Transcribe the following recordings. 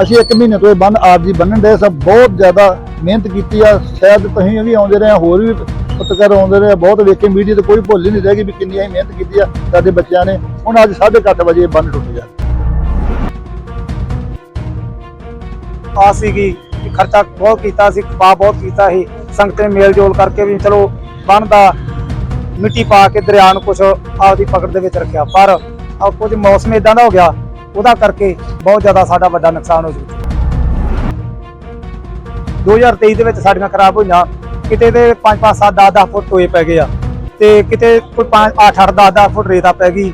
ਅਸੀਂ ਇੱਕ ਮਹੀਨੇ ਤੋਂ ਇਹ ਬੰਨ ਜੀ ਬੰਨਣ ਦੇ ਸਭ ਬਹੁਤ ਜ਼ਿਆਦਾ ਮਿਹਨਤ ਕੀਤੀ ਆ। ਸ਼ਾਇਦ ਤੁਸੀਂ ਵੀ ਆਉਂਦੇ ਰਹੇ ਹੋਰ ਵੀ ਪੱਤਰਕਾਰ ਆਉਂਦੇ ਰਹੇ ਆ, ਬਹੁਤ ਵੇਖੇ ਮੀਡੀਆ ਤੇ ਕੋਈ ਭੁੱਲ ਹੀ ਨਹੀਂ ਰਹੇਗੀ ਵੀ ਕਿੰਨੀ ਅਸੀਂ ਮਿਹਨਤ ਕੀਤੀ ਆ ਸਾਡੇ ਬੱਚਿਆਂ ਨੇ। ਹੁਣ ਅੱਜ 8:30 ਵਜੇ ਇਹ ਬੰਨ ਟੁੱਟ ਗਿਆ। ਆ ਸੀਗੀ ਖਰਚਾ ਬਹੁਤ ਕੀਤਾ ਸੀ ਖਪਾ ਬਹੁਤ ਕੀਤਾ ਸੀ ਸੰਗਤ ਨੇ ਮੇਲ ਜੋਲ ਕਰਕੇ ਵੀ ਚਲੋ ਬੰਨ ਮਿੱਟੀ ਪਾ ਕੇ ਦਰਿਆ ਨੂੰ ਕੁਝ ਆਪਦੀ ਪਕੜ ਦੇ ਵਿੱਚ ਰੱਖਿਆ। ਪਰ ਆ ਕੁਝ ਮੌਸਮ ਇਦਾਂ ਦਾ ਹੋ ਗਿਆ ਉਹਦਾ ਕਰਕੇ ਬਹੁਤ ਜ਼ਿਆਦਾ ਸਾਡਾ ਵੱਡਾ ਨੁਕਸਾਨ ਹੋ ਚੁੱਕਾ 2023 ਦੇ ਵਿੱਚ ਸਾਡੀਆਂ ਖਰਾਬ ਹੋਈਆਂ ਕਿਤੇ ਦੇ 5 5 7 10 10 ਫੁੱਟ ਟੋਏ ਪੈ ਗਏ ਆ ਤੇ ਕਿਤੇ ਕੋਈ 5 8 8 10 10 ਫੁੱਟ ਰੇਤਾ ਪੈ ਗਈ।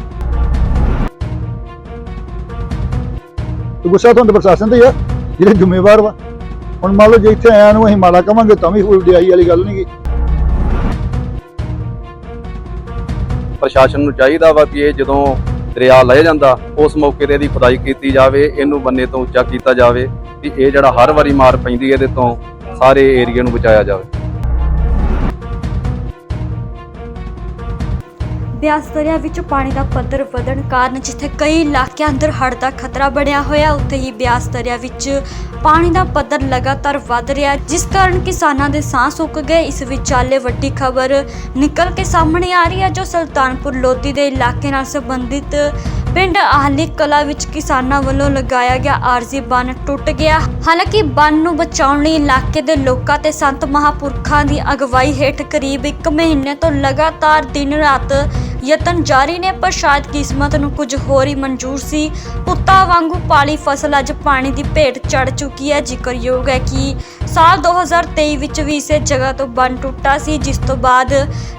ਤੇ ਗੁੱਸਾ ਤੁਹਾਨੂੰ ਪ੍ਰਸ਼ਾਸਨ ਤੇ ਆ ਜਿਹੜੇ ਜ਼ਿੰਮੇਵਾਰ ਵਾ। ਹੁਣ ਮੰਨ ਲਓ ਜੇ ਇੱਥੇ ਆਇਆ ਨੂੰ ਅਸੀਂ ਮਾੜਾ ਕਵਾਂਗੇ ਤਾਂ ਵੀ ਕੋਈ ਵਡਿਆਈ ਵਾਲੀ ਗੱਲ ਨਹੀਂ ਗੀ ਪ੍ਰਸ਼ਾਸਨ ਨੂੰ ਚਾਹੀਦਾ ਵਾ ਕਿ ਇਹ ਜਦੋਂ ਦਰਿਆ ਲਹਿ ਜਾਂਦਾ, ਉਸ ਮੌਕੇ ਤੇ ਇਹਦੀ ਖੁਦਾਈ ਕੀਤੀ ਜਾਵੇ, ਇਹਨੂੰ ਬੰਨੇ ਤੋਂ ਉੱਚਾ ਕੀਤਾ ਜਾਵੇ ਕਿ ਇਹ ਜਿਹੜਾ ਹਰ ਵਾਰੀ ਮਾਰ ਪੈਂਦੀ ਹੈ, ਇਹਦੇ ਤੋਂ ਸਾਰੇ ਏਰੀਆ ਨੂੰ ਬਚਾਇਆ ਜਾਵੇ। ਬਿਆਸ ਦਰਿਆ ਵਿੱਚ ਪਾਣੀ ਦਾ ਪੱਧਰ ਵਧਣ ਕਾਰਨ ਜਿੱਥੇ ਕਈ ਇਲਾਕਿਆਂ ਅੰਦਰ ਹੜ੍ਹ ਦਾ ਖਤਰਾ ਬਣਿਆ ਹੋਇਆ, ਉੱਥੇ ਹੀ ਬਿਆਸ ਦਰਿਆ ਵਿੱਚ ਪਾਣੀ ਦਾ ਪੱਧਰ ਲਗਾਤਾਰ ਵੱਧ ਰਿਹਾ ਜਿਸ ਕਾਰਨ ਕਿਸਾਨਾਂ ਦੇ ਸਾਹ ਸੁੱਕ ਗਏ। ਇਸ ਵਿਚਾਲੇ ਵੱਡੀ ਖਬਰ ਨਿਕਲ ਕੇ ਸਾਹਮਣੇ ਆ ਰਹੀ ਹੈ, ਜੋ ਸੁਲਤਾਨਪੁਰ ਲੋਧੀ ਦੇ ਇਲਾਕੇ ਨਾਲ ਸੰਬੰਧਿਤ ਪਿੰਡ ਆਹਲੀ ਕਲਾ ਵਿੱਚ ਕਿਸਾਨਾਂ ਵੱਲੋਂ ਲਗਾਇਆ ਗਿਆ ਆਰਜ਼ੀ ਬੰਨ ਟੁੱਟ ਗਿਆ। ਹਾਲਾਂਕਿ ਬੰਨ ਨੂੰ ਬਚਾਉਣ ਲਈ ਇਲਾਕੇ ਦੇ ਲੋਕਾਂ ਤੇ ਸੰਤ ਮਹਾਪੁਰਖਾਂ ਦੀ ਅਗਵਾਈ ਹੇਠ ਕਰੀਬ 1 ਮਹੀਨੇ ਤੋਂ ਲਗਾਤਾਰ ਦਿਨ ਰਾਤ ਯਤਨ ਜਾਰੀ ਨੇ, ਪਰ ਸ਼ਾਇਦ ਕਿਸਮਤ ਨੂੰ ਕੁਝ ਹੋਰ ਹੀ ਮਨਜ਼ੂਰ ਸੀ। ਪੁੱਤਾਂ ਵਾਂਗੂ ਪਾਲੀ ਫਸਲ ਅੱਜ ਪਾਣੀ ਦੀ ਭੇਟ ਚੜ ਚੁੱਕੀ ਹੈ। ਜ਼ਿਕਰਯੋਗ ਹੈ ਕਿ ਸਾਲ 2023 ਵਿੱਚ ਵੀ ਇਸੇ ਜਗ੍ਹਾ ਤੋਂ ਬੰਨ ਟੁੱਟਾ ਸੀ, ਜਿਸ ਤੋਂ ਬਾਅਦ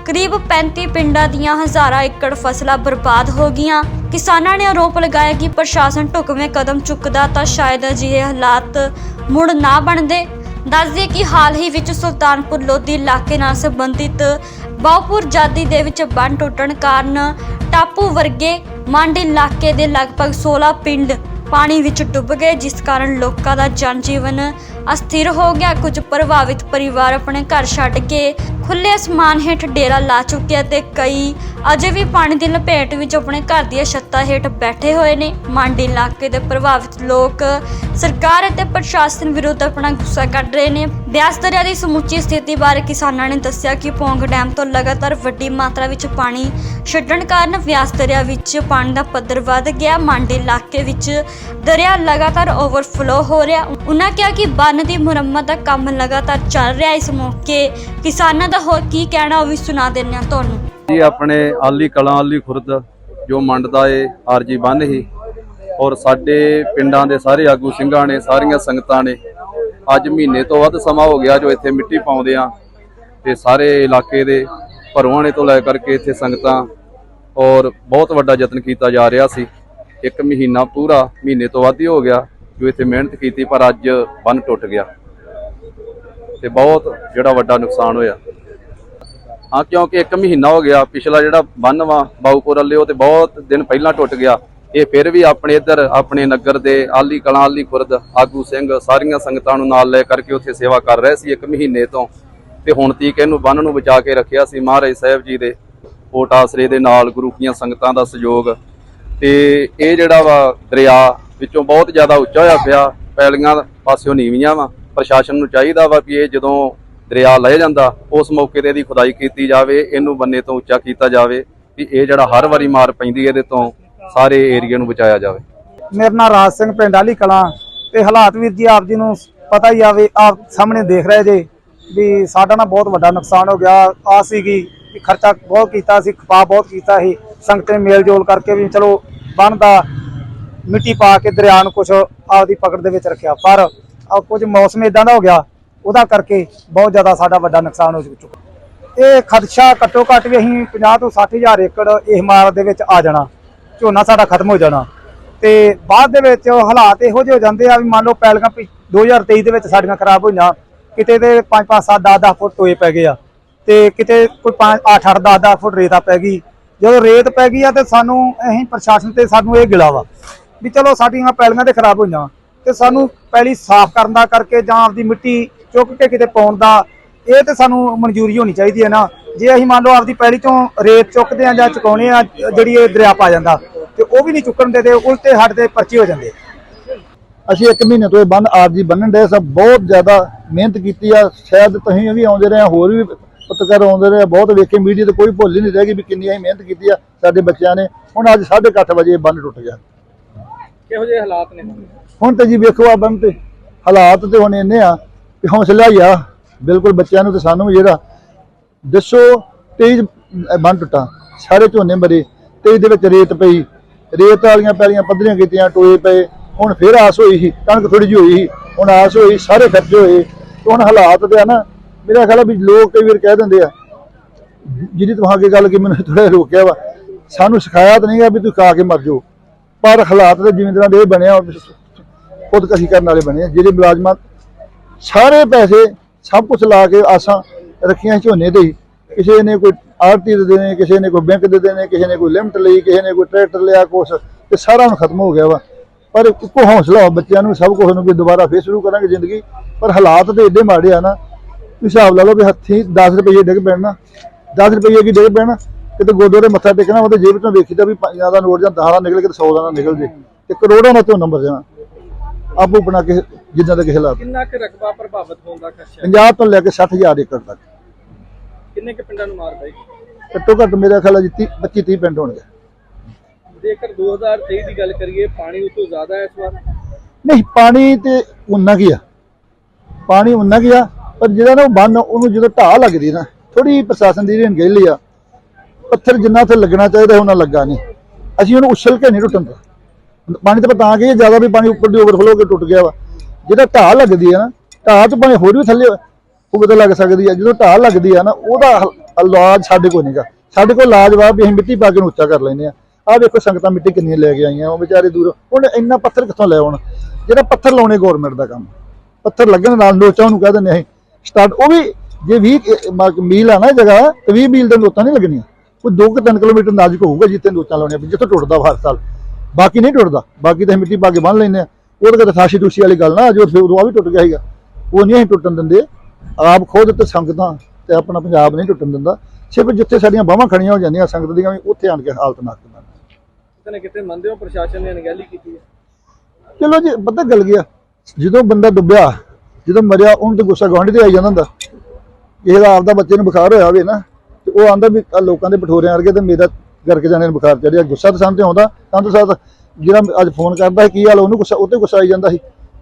ਕਰੀਬ 35 ਪਿੰਡਾਂ ਦੀਆਂ ਹਜ਼ਾਰਾਂ ਏਕੜ ਫਸਲਾਂ ਬਰਬਾਦ ਹੋ ਗਈਆਂ। ਕਿਸਾਨਾਂ ਨੇ ਆਰੋਪ ਲਗਾਇਆ ਕਿ ਪ੍ਰਸ਼ਾਸਨ ਢੁਕਵੇਂ ਕਦਮ ਚੁੱਕਦਾ ਤਾਂ ਸ਼ਾਇਦ ਅਜਿਹੇ ਹਾਲਾਤ ਮੁੜ ਨਾ ਬਣਦੇ। ਦੱਸ ਦਈਏ ਕਿ ਹਾਲ ਹੀ ਵਿੱਚ ਸੁਲਤਾਨਪੁਰ ਲੋਧੀ ਇਲਾਕੇ ਨਾਲ ਸੰਬੰਧਿਤ ਬਾਉਪੁਰ ਜਾਦੀ ਦੇ ਵਿੱਚ ਬੰਨ ਟੁੱਟਣ ਕਾਰਨ ਟਾਪੂ ਵਰਗੇ ਮੰਡ ਇਲਾਕੇ ਦੇ ਲਗਭਗ 16 ਪਿੰਡ ਪਾਣੀ ਵਿੱਚ ਡੁੱਬ ਗਏ, ਜਿਸ ਕਾਰਨ ਲੋਕਾਂ ਦਾ ਜਨਜੀਵਨ ਅਸਥਿਰ ਹੋ ਗਿਆ। ਕੁਝ ਪ੍ਰਭਾਵਿਤ ਪਰਿਵਾਰ ਆਪਣੇ ਘਰ ਛੱਡ ਕੇ ਖੁੱਲੇ ਅਸਮਾਨ ਹੇਠ ਡੇਰਾ ਲਾ ਚੁੱਕਿਆ ਆ ਤੇ ਕਈ ਅਜੇ ਵੀ ਪਾਣੀ ਦੀ ਲਪੇਟ ਵਿੱਚ ਆਪਣੇ ਘਰ ਦੀਆਂ ਛੱਤਾਂ ਹੇਠ ਬੈਠੇ ਹੋਏ ਨੇ। ਮੰਡ ਇਲਾਕੇ ਦੇ ਪ੍ਰਭਾਵਿਤ ਲੋਕ ਸਰਕਾਰ ਅਤੇ ਪ੍ਰਸ਼ਾਸਨ ਵਿਰੁੱਧ ਆਪਣਾ ਗੁੱਸਾ ਕੱਢ ਰਹੇ ਨੇ। ਬਿਆਸ ਦਰਿਆ ਦੀ ਸਮੁੱਚੀ ਸਥਿਤੀ ਬਾਰੇ ਕਿਸਾਨਾਂ ਨੇ ਦੱਸਿਆ ਕਿ ਪੌਂਗ ਡੈਮ ਤੋਂ ਲਗਾਤਾਰ ਵੱਡੀ ਮਾਤਰਾ ਵਿੱਚ ਪਾਣੀ ਛੱਡਣ ਕਾਰਨ ਬਿਆਸ ਦਰਿਆ ਵਿੱਚ ਪਾਣੀ ਦਾ ਪੱਧਰ ਵੱਧ ਗਿਆ। ਮੰਡੀ ਇਲਾਕੇ ਵਿੱਚ ਦਰਿਆ ਲਗਾਤਾਰ ਓਵਰਫਲੋ ਹੋ ਰਿਹਾ। ਉਹਨਾਂ ਕਿਹਾ ਕਿ ਬੰਨ ਦੀ ਮੁਰੰਮਤ ਦਾ ਕੰਮ ਲਗਾਤਾਰ ਚੱਲ ਰਿਹਾ। ਇਸ ਮੌਕੇ ਕਿਸਾਨਾਂ ਦਾ ਹੋਰ ਕੀ ਕਹਿਣਾ, ਉਹ ਵੀ ਸੁਣਾ ਦਿੰਦੇ ਹਾਂ ਤੁਹਾਨੂੰ। ਜੀ, ਆਪਣੇ ਆਲੀ ਕਲਾਂ ਆਲੀ ਖੁਰਦ, ਜੋ ਮੰਡਦਾ ਏ ਆਰਜੀ ਬੰਨ ਹੀ ਔਰ ਸਾਡੇ ਪਿੰਡਾਂ ਦੇ ਸਾਰੇ ਆਗੂ ਸਿੰਘਾਂ ਨੇ, ਸਾਰੀਆਂ ਸੰਗਤਾਂ ਨੇ, ਅੱਜ ਮਹੀਨੇ ਤੋਂ ਵੱਧ ਸਮਾਂ ਹੋ ਗਿਆ ਜੋ ਇੱਥੇ ਮਿੱਟੀ ਪਾਉਂਦੇ ਆ ਤੇ ਸਾਰੇ ਇਲਾਕੇ ਦੇ ਭਰਵਾਣੇ ਤੋਂ ਲੈ ਕਰਕੇ ਇੱਥੇ ਸੰਗਤਾਂ, ਔਰ ਬਹੁਤ ਵੱਡਾ ਯਤਨ ਕੀਤਾ ਜਾ ਰਿਹਾ ਸੀ। ਇੱਕ ਮਹੀਨਾ ਪੂਰਾ ਮਹੀਨੇ ਤੋਂ ਵੱਧ ਹੀ ਹੋ ਗਿਆ ਜੋ ਇੱਥੇ ਮਿਹਨਤ ਕੀਤੀ, ਪਰ ਅੱਜ ਬੰਨ ਟੁੱਟ ਗਿਆ। ਤੇ ਬਹੁਤ ਜਿਹੜਾ ਵੱਡਾ ਨੁਕਸਾਨ ਹੋਇਆ। ਹਾਂ, ਕਿਉਂਕਿ ਇੱਕ ਮਹੀਨਾ ਹੋ ਗਿਆ, ਪਿਛਲਾ ਜਿਹੜਾ ਬੰਨ ਵਾ, ਬਾਊਪੁਰ ਵਾਲੇ, ਉਹ ਤੇ ਬਹੁਤ ਦਿਨ ਪਹਿਲਾਂ ਟੁੱਟ ਗਿਆ। ਇਹ ਫਿਰ ਵੀ ਆਪਣੇ ਇੱਧਰ, ਆਪਣੇ ਨਗਰ ਦੇ ਆਲੀ ਕਲਾਂ ਆਲੀ ਖੁਰਦ, ਆਗੂ ਸਿੰਘ, ਸਾਰੀਆਂ ਸੰਗਤਾਂ ਨੂੰ ਨਾਲ ਲੈ ਕਰਕੇ ਉੱਥੇ ਸੇਵਾ ਕਰ ਰਹੇ ਸੀ ਇੱਕ ਮਹੀਨੇ ਤੋਂ। ਤੇ ਹੁਣ ਤੀਕ ਇਹਨੂੰ ਬੰਨ ਨੂੰ ਬਚਾ ਕੇ ਰੱਖਿਆ ਸੀ ਮਹਾਰਾਜ ਸਾਹਿਬ ਜੀ ਦੇ ਓਟ ਆਸਰੇ ਦੇ ਨਾਲ, ਗੁਰੂ ਕੀਆਂ ਸੰਗਤਾਂ ਦਾ ਸਹਿਯੋਗ। ਤੇ ਇਹ ਜਿਹੜਾ ਵਾ ਦਰਿਆ ਵਿੱਚੋਂ ਬਹੁਤ ਜ਼ਿਆਦਾ ਉੱਚਾ ਹੋਇਆ ਪਿਆ, ਪੈਲੀਆਂ ਪਾਸਿਓਂ ਨੀਵੀਆਂ ਵਾ। ਪ੍ਰਸ਼ਾਸਨ ਨੂੰ ਚਾਹੀਦਾ ਵਾ ਕਿ ਇਹ ਜਦੋਂ ਦਰਿਆ ਲਹਿ ਜਾਂਦਾ, ਉਸ ਮੌਕੇ ਤੇ ਇਹਦੀ ਖੁਦਾਈ ਕੀਤੀ ਜਾਵੇ, ਇਹਨੂੰ ਬੰਨੇ ਤੋਂ ਉੱਚਾ ਕੀਤਾ ਜਾਵੇ ਕਿ ਇਹ ਜਿਹੜਾ ਹਰ ਵਾਰੀ ਮਾਰ ਪੈਂਦੀ ਹੈ ਇਹਦੇ ਤੋਂ ਸਾਰੇ ਏਰੀਆ ਨੂੰ ਬਚਾਇਆ ਜਾਵੇ। ਮੇਰਾ ਨਾਮ ਰਾਜ ਸਿੰਘ ਪਿੰਡ ਆਲੀ ਕਲਾਂ ਤੇ ਹਾਲਾਤ ਵੀਰ ਜੀ, ਆਪ ਜੀ ਨੂੰ ਪਤਾ ਹੀ ਆਵੇ ਆਪ ਸਾਹਮਣੇ ਦੇਖ ਰਹੇ ਜੇ ਵੀ ਸਾਡਾ ਨਾ ਬਹੁਤ ਵੱਡਾ ਨੁਕਸਾਨ ਹੋ ਗਿਆ। ਆ ਸੀਗੀ ਕਿ ਖਰਚਾ ਬਹੁਤ ਕੀਤਾ ਸੀ, ਖਪਾ ਬਹੁਤ ਕੀਤਾ ਸੀ, ਸੰਗਤ ਨੇ ਮੇਲ ਜੋਲ ਕਰਕੇ ਵੀ ਚਲੋ ਬੰਨ ਮਿੱਟੀ ਪਾ ਕੇ ਦਰਿਆ ਨੂੰ ਕੁਝ ਆਪਦੀ ਪਕੜ ਦੇ ਵਿੱਚ ਰੱਖਿਆ। ਪਰ ਆ ਕੁਝ ਮੌਸਮ ਇਦਾਂ ਦਾ ਹੋ ਗਿਆ ਉਹਦਾ ਕਰਕੇ ਬਹੁਤ ਜ਼ਿਆਦਾ ਸਾਡਾ ਵੱਡਾ ਨੁਕਸਾਨ ਹੋ ਚੁੱਕਾ। ਇਹ ਖਦਸ਼ਾ ਘੱਟੋ ਘੱਟ ਵੀ ਅਸੀਂ 50 ਤੋਂ 60 ਹਜ਼ਾਰ ਏਕੜ ਇਹ ਮਾਰ ਦੇ ਵਿੱਚ ਆ ਜਾਣਾ, ਝੋਨਾ ਸਾਡਾ ਖਤਮ ਹੋ ਜਾਣਾ। ਤੇ ਬਾਅਦ ਦੇ ਵਿੱਚ ਹਾਲਾਤ ਇਹੋ ਜਿਹੇ ਹੋ ਜਾਂਦੇ ਆ ਵੀ ਮੰਨ ਲਓ ਪੈਲੀਆਂ ਪਿ- 2023 ਦੇ ਵਿੱਚ ਸਾਡੀਆਂ ਖਰਾਬ ਹੋਈਆਂ, ਕਿਤੇ ਦੇ 5 5 7 10 10 ਫੁੱਟ ਟੋਏ ਪੈ ਗਏ ਆ। ਤੇ ਕਿਤੇ ਕੋਈ 5 8 8 10 10 ਫੁੱਟ ਰੇਤਾ ਪੈ ਗਈ। ਜਦੋਂ ਰੇਤ ਪੈ ਗਈ ਆ ਤੇ ਸਾਨੂੰ ਅਸੀਂ ਪ੍ਰਸ਼ਾਸਨ ਤੇ ਸਾਨੂੰ ਇਹ ਗਿਲਾ ਵਾ ਵੀ ਚਲੋ ਸਾਡੀਆਂ ਪੈਲੀਆਂ ਤੇ ਖਰਾਬ ਹੋਈਆਂ ਤੇ ਸਾਨੂੰ ਪੈਲੀ ਸਾਫ਼ ਕਰਨ ਦਾ ਕਰਕੇ ਜਾਂ ਆਪਦੀ ਮਿੱਟੀ ਚੁੱਕ ਕੇ ਕਿਤੇ ਪਾਉਣ ਦਾ ਇਹ ਤੇ ਸਾਨੂੰ ਮਨਜ਼ੂਰੀ ਹੋਣੀ ਚਾਹੀਦੀ ਹੈ ਨਾ। ਜੇ ਅਸੀਂ ਮੰਨ ਲਓ ਆਪਦੀ ਪੈਲੀ ਚੋਂ ਰੇਤ ਚੁੱਕਦੇ ਆ ਜਾਂ ਚੁਕਾਉਣੇ ਆ ਜਿਹੜੀ ਇਹ ਦਰਿਆ ਪਾ ਜਾਂਦਾ ਤੇ ਉਹ ਵੀ ਨਹੀਂ ਚੁੱਕਣ ਦੇ ਤੇ ਉਲਟੇ ਹੱਡ ਦੇ ਪਰਚੇ ਹੋ ਜਾਂਦੇ। ਅਸੀਂ ਇੱਕ ਮਹੀਨੇ ਤੋਂ ਇਹ ਬੰਨ ਆਰਜੀ ਬੰਨਣ ਦੇ ਸਭ ਬਹੁਤ ਜ਼ਿਆਦਾ ਮਿਹਨਤ ਕੀਤੀ ਆ। ਸ਼ਾਇਦ ਤੁਸੀਂ ਵੀ ਆਉਂਦੇ ਰਹੇ ਹੋਰ ਵੀ ਪੱਤਰਕਾਰ ਆਉਂਦੇ ਰਹੇ ਬਹੁਤ ਵੇਖੇ ਮੀਡੀਆ ਤੇ ਕੋਈ ਭੁੱਲ ਹੀ ਨਹੀਂ ਰਹਿ ਗਈ ਵੀ ਕਿੰਨੀ ਅਸੀਂ ਮਿਹਨਤ ਕੀਤੀ ਆ ਸਾਡੇ ਬੱਚਿਆਂ ਨੇ। ਹੁਣ ਅੱਜ 8:30 ਵਜੇ ਇਹ ਬੰਨ ਟੁੱਟ ਗਿਆ। ਕਿਹੋ ਜਿਹੇ ਹਾਲਾਤ ਨੇ? ਹੁਣ ਤੇ ਜੀ ਵੇਖੋ ਆ ਬੰਨ ਤੇ। ਹਾਲਾਤ ਤੇ ਹੁਣ ਇੰਨੇ ਆ ਕਿ ਹੌਸਲਾ ਹੀ ਆ। ਬਿਲਕੁਲ ਬੱਚਿਆਂ ਨੂੰ ਤੇ ਸਾਨੂੰ ਵੀ ਜਿਹੜਾ ਦੱਸੋ, ਤੇਜ਼ ਬੰਨ ਟੁੱਟਾ। ਸਾਰੇ ਝੋਨੇ ਮਰੇ। ਤੇਜ਼ ਦੇ ਵਿੱਚ ਰੇਤ ਪਈ। ਰੇਤ ਵਾਲੀਆਂ ਪੈਲੀਆਂ ਪੱਧਰੀਆਂ ਕੀਤੀਆਂ, ਟੋਏ ਪਏ। ਹੁਣ ਫੇਰ ਆਸ ਹੋਈ ਸੀ, ਕਣਕ ਥੋੜੀ ਜਿਹੀ ਹੋਈ ਸੀ। ਹੁਣ ਆਸ ਹੋਈ, ਸਾਰੇ ਖਰਚੇ ਹੋਏ। ਹੁਣ ਹਾਲਾਤ ਤੇ ਆ ਨਾ, ਮੇਰਾ ਖਿਆਲ ਵੀ ਲੋਕ ਕਈ ਵਾਰ ਕਹਿ ਦਿੰਦੇ ਆ ਜਿਹਦੀ ਤੁਹਾਂ ਅੱਗੇ ਗੱਲ ਕਿ ਮੈਨੂੰ ਥੋੜਾ ਰੋਕਿਆ ਵਾ। ਸਾਨੂੰ ਸਿਖਾਇਆ ਤਾਂ ਨਹੀਂਗਾ ਵੀ ਤੂੰ ਖਾ ਕੇ ਮਰ ਜਾਓ। ਪਰ ਹਾਲਾਤ ਤੇ ਤਰ੍ਹਾਂ ਦੇ ਇਹ ਬਣਿਆ ਖੁਦਕਸ਼ੀ ਕਰਨ ਵਾਲੇ ਬਣੇ ਆ। ਜਿਹੜੇ ਮੁਲਾਜ਼ਮਾਂ ਸਾਰੇ ਪੈਸੇ ਸਭ ਕੁਝ ਲਾ ਕੇ ਆਸਾਂ ਰੱਖੀਆਂ ਝੋਨੇ ਤੇ ਹੀ। ਕਿਸੇ ਨੇ ਕੋਈ ਆਰਟੀ ਦੇ ਦੇਣੇ, ਕਿਸੇ ਨੇ ਕੋਈ ਬੈਂਕ ਦੇ ਦੇਣੇ, ਕਿਸੇ ਨੇ ਕੋਈ ਲਿਮਟ ਲਈ, ਕਿਸੇ ਨੇ ਕੋਈ ਟਰੈਕਟਰ ਲਿਆ, ਕੁਛ। ਤੇ ਸਾਰਾ ਹੁਣ ਖਤਮ ਹੋ ਗਿਆ ਵਾ। ਪਰ ਇੱਕੋ ਹੌਸਲਾ ਹੋ ਬੱਚਿਆਂ ਨੂੰ, ਸਭ ਕੁਝ ਨੂੰ ਵੀ ਦੁਬਾਰਾ ਫੇਰ ਸ਼ੁਰੂ ਕਰਾਂਗੇ ਜ਼ਿੰਦਗੀ। ਪਰ ਹਾਲਾਤ ਤੇ ਏਡੇ ਮਾੜੇ ਆ ਨਾ ਵੀ ਹਿਸਾਬ ਲਾ ਲਓ ਵੀ ਹੱਥੀਂ 10 ਰੁਪਏ ਡਿੱਗ ਪੈਣ ਨਾ। 10 ਰੁਪਏ ਕੀ ਡਿੱਗ ਪੈਣਾ? ਕਿਤੇ ਗੁਰਦੁਆਰੇ ਮੱਥਾ ਟੇਕਣਾ ਉਹਦੇ ਜੇਬ ਚੋਂ ਵੇਖੀਦਾ ਵੀ ਪੰਜਾਂ ਦਾ ਨੋਟ ਜਾਂ 10 ਦਾ ਨਿਕਲ ਕੇ 100 ਦਾ ਨਿਕਲ ਜੇ। ਤੇ ਕਰੋੜਾਂ ਦਾ ਤੋਂ ਨੰਬਰ ਜਾਣਾ ਆਪੋ ਬਣਾ ਕੇ ਜਿੱਦਾਂ ਦੇ ਕਿਸੇ ਹਾਲਾਤ ਕਿੰਨਾ ਕੁ ਰਕਬਾ ਪ੍ਰਭਾਵਿਤ ਹੋਣ ਦਾ ਹੈ? 50 ਤੋਂ ਲੈ ਕੇ 60000 ਏਕੜ ਤੱਕ। ਕਿੰਨੇ ਕੁ ਪਿੰਡਾਂ ਨੂੰ ਮਾਰ ਪਈ ਘੱਟੋ ਘੱਟ ਮੇਰੇ ਖਿਆਲ ਹੈ 25 30 ਪਿੰਡ ਹੋਣਗੇ। ਜੇਕਰ 2023 ਦੀ ਗੱਲ ਕਰੀਏ ਪਾਣੀ ਉਤੋਂ ਜ਼ਿਆਦਾ ਹੈ ਇਸ ਵਾਰ? ਨਹੀਂ ਪਾਣੀ ਤੇ ਉਨਾ ਕੀ ਆ। ਪਾਣੀ ਉਨਾ ਕੀ ਆ ਪਰ ਜਿਹੜਾ ਨਾ ਉਹ ਬੰਨ ਉਹਨੂੰ ਜਦੋਂ ਢਾਹ ਲੱਗਦੀ ਨਾ ਥੋੜੀ ਪ੍ਰਸ਼ਾਸਨ ਦੀ ਰਣਗੇਲੀ ਆ। ਪੱਥਰ ਜਿੰਨਾ ਤੇ ਲੱਗਣਾ ਚਾਹੀਦਾ ਉਹਨਾਂ ਲੱਗਾ ਨਹੀਂ। ਅਸੀਂ ਉਹਨੂੰ ਉਛਲ ਕੇ ਨਹੀਂ ਟੁੱਟਣ ਦਿੱਤਾ। ਪਾਣੀ ਤਾਂ ਪਤਾ ਕਿ ਜ਼ਿਆਦਾ ਵੀ ਪਾਣੀ ਉੱਪਰ ਦੀ ਓਵਰਫਲੋ ਕੇ ਟੁੱਟ ਗਿਆ ਵਾ। ਜਿਹੜਾ ਢਾਹ ਲੱਗਦੀ ਆ ਨਾ, ਢਾਹ ਚ ਪਾਣੀ ਹੋਰ ਵੀ ਥੱਲੇ ਉਹ ਤਾਂ ਲੱਗ ਸਕਦੀ ਆ। ਜਦੋਂ ਢਾਹ ਲੱਗਦੀ ਆ ਨਾ, ਉਹਦਾ ਇਲਾਜ ਸਾਡੇ ਕੋਲ ਨਹੀਂਗਾ ਸਾਡੇ ਕੋਲ ਇਲਾਜ ਵਾ ਵੀ ਅਸੀਂ ਮਿੱਟੀ ਪਾ ਕੇ ਉਹਨੂੰ ਉੱਚਾ ਕਰ ਲੈਂਦੇ ਆ। ਆਹ ਵੇਖੋ ਸੰਗਤਾਂ ਮਿੱਟੀ ਕਿੰਨੀ ਲੈ ਕੇ ਆਈਆਂ, ਉਹ ਵਿਚਾਰੇ ਦੂਰ। ਹੁਣ ਇੰਨਾ ਪੱਥਰ ਕਿੱਥੋਂ ਲੈ ਆਉਣ? ਜਿਹੜਾ ਪੱਥਰ ਲਾਉਣੇ ਗਵਰਨਮੈਂਟ ਦਾ ਕੰਮ। ਪੱਥਰ ਲੱਗਣ ਨਾਲ ਨੋਚਾਂ ਉਹਨੂੰ ਕਹਿ ਦਿੰਦੇ ਅਸੀਂ। ਸਟਾਰਟ ਉਹ ਵੀ ਜੇ 20 ਮੀਲ ਆ ਨਾ ਜਗ੍ਹਾ, ਤੇ 20 ਮੀਲ ਦੇ ਨੋਚਾਂ ਨਹੀਂ ਲੱਗਣੀਆਂ। ਕੋਈ 2 ਕਿ 3 ਕਿਲੋਮੀਟਰ ਨਾਜ਼ੁਕ ਹੋਊਗਾ ਜਿੱਥੇ ਨੋਚਾਂ ਲਾਉਣੀਆਂ, ਜਿੱਥੇ ਟੁੱਟਦਾ ਵਾ ਹਰ ਸਾਲ। ਬਾਕੀ ਨਹੀਂ ਟੁੱਟਦਾ। ਬਾਕੀ ਤਾਂ ਮਿੱਟੀ ਪਾ ਕੇ ਬੰਨ ਲੈਂਦੇ ਆ ਉਹਦੇ ਕਿਤੇ ਸਾਸ਼ੀ ਟੂਸੀ ਵਾਲੀ ਗੱਲ ਨਾ ਜੋ ਫਿਰ ਉਦੋਂ ਆ ਵੀ ਟੁੱਟ ਗਿਆ ਉਹ ਨਹੀਂ ਅਸੀਂ ਟੁੱਟਣ ਦਿੰਦੇ। ਆਪ ਖੁਦ ਤੇ ਸੰਗਤਾਂ ਤੇ ਆਪਣਾ ਪੰਜਾਬ ਨਹੀਂ ਟੁੱਟਣ ਦਿੰਦਾ। ਸਿਰਫ ਜਿੱਥੇ ਸਾਡੀਆਂ ਬਾਹਾਂ ਖੜੀਆਂ ਹੋ ਜਾਂਦੀਆਂ ਸੰਗਤ ਦੀਆਂ ਵੀ ਉੱਥੇ ਆਣ ਕੇ ਹਾਲਤ ਨਾ। ਕਰਨਾ ਕਿਤੇ ਨਾ ਕਿਤੇ ਮੰਨਦੇ ਹੋ ਪ੍ਰਸ਼ਾਸਨ ਨੇ ਅਣਗਹਿਲੀ ਕੀਤੀ ਹੈ। ਚਲੋ ਜੀ ਪਤਾ ਗੱਲ ਗਿਆ ਜਦੋਂ ਬੰਦਾ ਡੁੱਬਿਆ ਜਦੋਂ ਮਰਿਆ ਉਹਨੂੰ ਤੇ ਗੁੱਸਾ ਗਵਾਂਢੀ ਤੇ ਆਈ ਜਾਂਦਾ ਹੁੰਦਾ। ਕਿਸੇ ਦਾ ਆਪਦਾ ਬੱਚੇ ਨੂੰ ਬੁਖਾਰ ਹੋਇਆ ਹੋਵੇ ਨਾ ਤੇ ਉਹ ਆਂਦਾ ਵੀ ਲੋਕਾਂ ਦੇ ਪਠੋਰਿਆਂ ਵਰਗੇ ਤੇ ਮੇਰਾ ਗਰਕ ਜਾਣੇ ਨੂੰ ਬੁਖਾਰ ਚੜਿਆ, ਗੁੱਸਾ ਤਾਂ ਸਾਨੂੰ ਆਉਂਦਾ ਤਾਂ ਤਾਂ ਸਾਥ ਜਿਹੜਾ ਅੱਜ ਫੋਨ ਕਰਦਾ ਸੀ, ਕੀ ਹਾਲ ਉਹਨੂੰ ਗੁੱਸਾ ਉੱਤੇ ਗੁੱਸਾ ਆਈ ਜਾਂਦਾ ਸੀ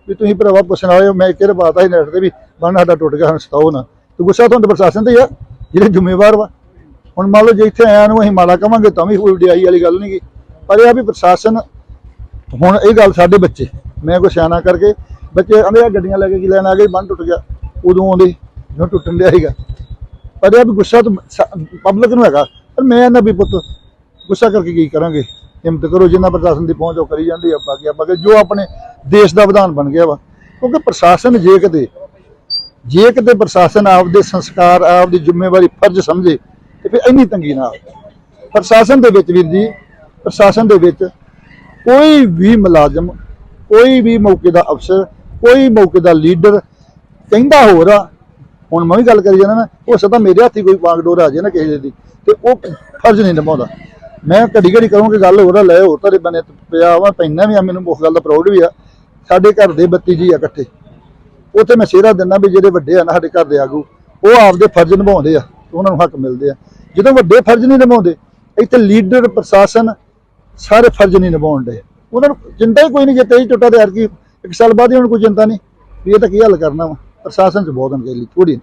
ਵੀ ਤੁਸੀਂ ਭਰਾਵਾ ਪੁੱਛਣ ਵਾਲੇ ਹੋ, ਮੈਂ ਕਿਹੜੇ ਬਾਤ ਸੀ ਨੈਟ ਤੇ ਵੀ ਬੰਨ ਸਾਡਾ ਟੁੱਟ ਗਿਆ, ਹੁਣ ਸਤਾਓ ਨਾ। ਤੇ ਗੁੱਸਾ ਤੁਹਾਨੂੰ ਪ੍ਰਸ਼ਾਸਨ ਤੇ ਆ, ਜਿਹੜੇ ਜ਼ਿੰਮੇਵਾਰ ਵਾ। ਹੁਣ ਮੰਨ ਲਓ ਜੇ ਇੱਥੇ ਆਇਆ ਨੂੰ ਅਸੀਂ ਮਾੜਾ ਕਵਾਂਗੇ, ਤਾਂ ਵੀ ਕੋਈ ਵਡਿਆਈ ਵਾਲੀ ਗੱਲ ਨਹੀਂ ਗੀ। ਪਰ ਇਹ ਆ ਵੀ ਪ੍ਰਸ਼ਾਸਨ, ਹੁਣ ਇਹ ਗੱਲ ਸਾਡੇ ਬੱਚੇ, ਮੈਂ ਕੋਈ ਸਿਆਣਾ ਕਰਕੇ, ਬੱਚੇ ਆਂਦੇ ਆ ਗੱਡੀਆਂ ਲੈ ਕੇ ਕੀ ਲੈਣ ਆ ਗਏ, ਬੰਨ ਟੁੱਟ ਗਿਆ, ਉਦੋਂ ਆਉਂਦੇ, ਜਦੋਂ ਟੁੱਟਣ ਡਿਆ ਸੀਗਾ। ਪਰ ਇਹ ਆ ਵੀ ਗੁੱਸਾ ਤਾਂ ਪਬਲਿਕ ਨੂੰ ਹੈਗਾ। ਪਰ ਮੈਂ ਨਾ ਵੀ ਪੁੱਤ ਗੁੱਸਾ ਕਰਕੇ ਕੀ ਕਰਾਂਗੇ? ਹਿੰਮਤ ਕਰੋ, ਜਿੰਨਾ ਪ੍ਰਸ਼ਾਸਨ ਦੀ ਪਹੁੰਚ ਉਹ ਕਰੀ ਜਾਂਦੀ ਆ, ਬਾਕੀ ਆਪਾਂ ਕਿ ਜੋ ਆਪਣੇ ਦੇਸ਼ ਦਾ ਵਿਧਾਨ ਬਣ ਗਿਆ ਵਾ। ਕਿਉਂਕਿ ਪ੍ਰਸ਼ਾਸਨ ਜੇ ਕਿਤੇ ਜੇ ਕਿਤੇ ਪ੍ਰਸ਼ਾਸਨ ਆਪਦੇ ਸੰਸਕਾਰ, ਆਪਦੀ ਜ਼ਿੰਮੇਵਾਰੀ, ਫਰਜ਼ ਸਮਝੇ, ਤੇ ਫਿਰ ਇੰਨੀ ਤੰਗੀ ਨਾ ਆਵੇ। ਪ੍ਰਸ਼ਾਸਨ ਦੇ ਵਿੱਚ ਵੀਰ ਜੀ, ਪ੍ਰਸ਼ਾਸਨ ਦੇ ਵਿੱਚ ਕੋਈ ਵੀ ਮੁਲਾਜ਼ਮ, ਕੋਈ ਵੀ ਮੌਕੇ ਦਾ ਅਫਸਰ, ਕੋਈ ਮੌਕੇ ਦਾ ਲੀਡਰ ਕਹਿੰਦਾ ਹੋਰ ਆ, ਹੁਣ ਮੈਂ ਵੀ ਗੱਲ ਕਰੀ ਜਾਂਦਾ ਨਾ, ਉਹ ਸਦਾ ਮੇਰੇ ਹੱਥੀ ਕੋਈ ਵਾਂਗਡੋਰ ਆ ਜੇ ਨਾ ਕਿਸੇ ਦੀ, ਤੇ ਉਹ ਫਰਜ਼ ਨਹੀਂ ਨਿਭਾਉਂਦਾ। ਮੈਂ ਘੜੀ ਘੜੀ ਕਰੂੰਗੀ ਗੱਲ ਹੋਰ ਲੈ ਹੋਰ ਤੇਰੇ ਬਨੇ ਪਿਆ ਵਾ ਪੈਣਾ ਵੀ ਆ, ਮੈਨੂੰ ਉਸ ਗੱਲ ਦਾ ਪ੍ਰਾਊਡ ਵੀ ਆ। ਸਾਡੇ ਘਰ ਦੇ 32 ਜੀ ਆ ਇਕੱਠੇ। ਉੱਥੇ ਮੈਂ ਸਿਹਰਾ ਦਿੰਦਾ ਵੀ ਜਿਹੜੇ ਵੱਡੇ ਆ ਨਾ ਸਾਡੇ ਘਰ ਦੇ ਆਗੂ, ਉਹ ਆਪਦੇ ਫਰਜ਼ ਨਿਭਾਉਂਦੇ ਆ, ਉਹਨਾਂ ਨੂੰ ਹੱਕ ਮਿਲਦੇ ਆ। ਜਦੋਂ ਵੱਡੇ ਫਰਜ਼ ਨਹੀਂ ਨਿਭਾਉਂਦੇ, ਇੱਥੇ ਲੀਡਰ, ਪ੍ਰਸ਼ਾਸਨ ਸਾਰੇ ਫਰਜ਼ ਨਹੀਂ ਨਿਭਾਉਣ ਦੇ ਉਹਨਾਂ ਨੂੰ ਚਿੰਤਾ ਹੀ ਕੋਈ ਨਹੀਂ, ਜੇ ਤੇਜ ਟੁੱਟਾ ਤੇ ਯਾਰ ਕੀ ਇੱਕ ਸਾਲ ਬਾਅਦ ਹੀ ਉਹਨਾਂ ਕੋਈ ਚਿੰਤਾ ਨਹੀਂ। ਵੀ ਇਹ ਤਾਂ ਕੀ ਹੱਲ ਕਰਨਾ ਵਾ? ਪ੍ਰਸ਼ਾਸਨ ਚ ਬਹੁਤ ਅਣਗਹਿਲੀ ਥੋੜੀ